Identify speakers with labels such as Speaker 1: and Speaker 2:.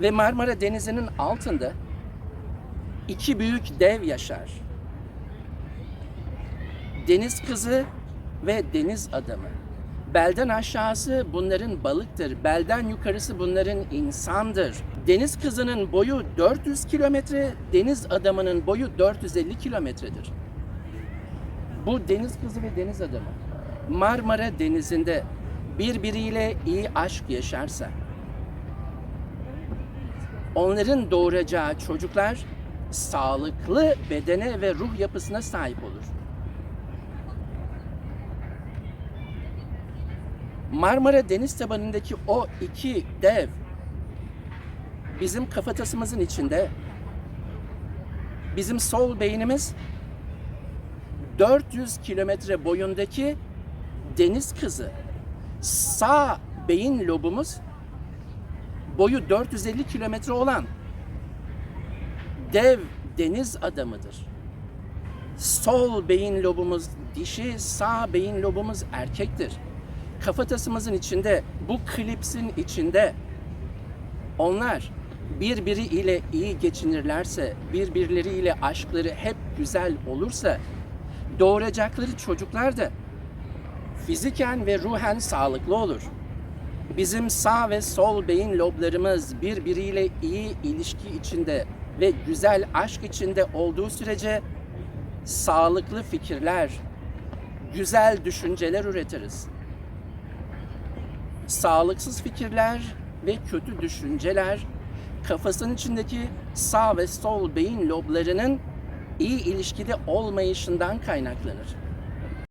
Speaker 1: Ve Marmara Denizi'nin altında iki büyük dev yaşar. Deniz kızı ve deniz adamı. Belden aşağısı bunların balıktır. Belden yukarısı bunların insandır. Deniz kızının boyu 400 kilometre, deniz adamının boyu 450 kilometredir. Bu deniz kızı ve deniz adamı Marmara Denizi'nde birbiriyle iyi aşk yaşarsa onların doğuracağı çocuklar sağlıklı bedene ve ruh yapısına sahip olur. Marmara deniz tabanındaki o iki dev bizim kafatasımızın içinde bizim sol beynimiz 400 kilometre boyundaki deniz kızı. Sağ beyin lobumuz boyu 450 kilometre olan dev deniz adamıdır. Sol beyin lobumuz dişi, sağ beyin lobumuz erkektir. Kafatasımızın içinde, bu klipsin içinde onlar birbiriyle iyi geçinirlerse, birbirleriyle aşkları hep güzel olursa doğuracakları çocuklar da fiziken ve ruhen sağlıklı olur. Bizim sağ ve sol beyin loblarımız birbiriyle iyi ilişki içinde ve güzel aşk içinde olduğu sürece sağlıklı fikirler, güzel düşünceler üretiriz. Sağlıksız fikirler ve kötü düşünceler kafasının içindeki sağ ve sol beyin loblarının iyi ilişkide olmayışından kaynaklanır.